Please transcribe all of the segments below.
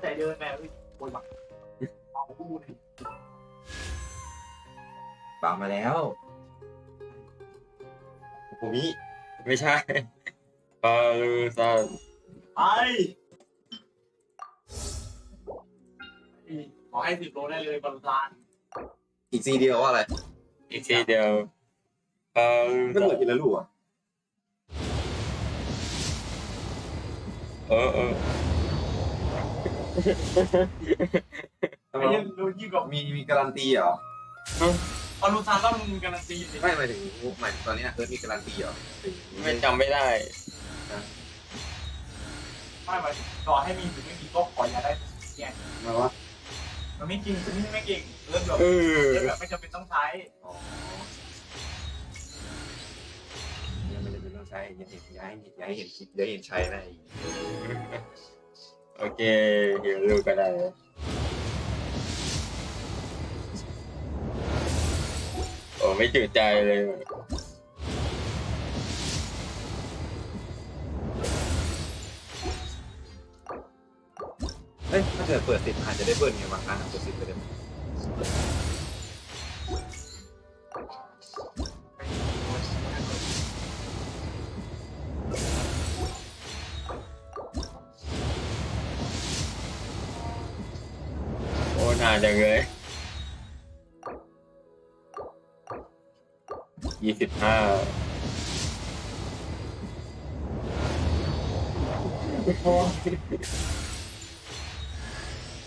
ใจเดินแบบโวยบักเอาคู่เลยปามาแล้วภูมิไม่ใช่ปาลูซันไปขอให้สิบโลได้เลยบอลลานอีกซีเดียวว่าอะไรอีกทีเดียวปาลูไม่ซัเหลืนอทีละลูกอะ เออเออทำ ไมไอ้ยังดูยิ่งกว่ามีมีการันตีเหรอบอลลูนต้องมีการันตีสิไม่หมายถึงหมายถึงตอนนี้เอิร์ธมีการันตีเหรอไม่จำไม่ได้ ไม่หมายถึงต่อให้มีหรือไม่มีก็ขออย่าได้เนี่ยมาวะมันไม่จริงมันไม่เก่งเริ่มแบบเออเริ่มแบบไม่จำเป็นต้องใช้อ๋อยังไม่จำเป็นต้องใช้อยังเห็นอย้ายย้ายเห็นคลิปย้ายเห็นใช้นะไอ้ โอเคเดี๋ยวดูกันได้โอ้ไม่จืดใจเลย เอ้ยถ้าเกิดเปิดสิบอาจจะได้เบิร์นไงบางครั้งเปิดสิบไปได้ไหม นาจังเลยยี่สิบห้า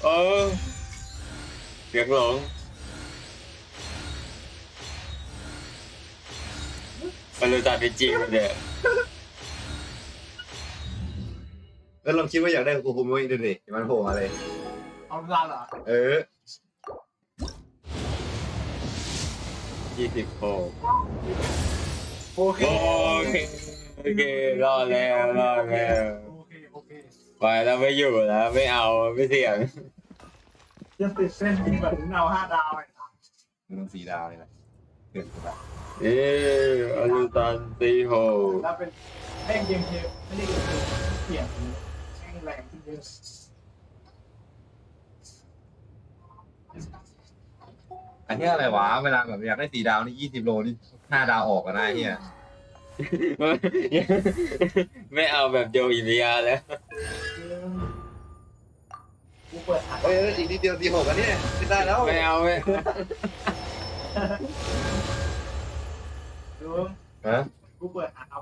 เออเสียงหลงมันรู้จักจริงๆเนี่ยเออลองคิดว่าอยากได้กูภูมิไว้ดูดิมันโผล่มาเลย เอาบอลลานเหรอเออยี่สิบหกโอเคโอเคโอเครอดแล้วรอดแล้วโอเคโอเคไปแล้วไม่อยู่แล้วไม่เอาไม่เสี่ยงยังติดเส้นจริงแบบถึงเอาห้าดาวไอ้สัสมันต้องสีดาวเลยนะเกินไปเอออลูตันตีโฮแล้วเป็นเล่นเกมเกมไม่ได้เกมเกมเปลี่ยนแม่งแรงขึ้นเยอะ อันนี้อะไรวะ เวลาแบบอยากได้สีดาวนี่ยี่สิบโลนี่ห้าดาวออกกันได้เฮียไม่เอาแบบโยอิริยาแล้วกูเปิดถ่ายเอ้ยอีกนิดเดียวตีหกอันนี้ไม่ได้แล้วไม่เอาไม่ดูฮะ กูเปิดอ่านเอา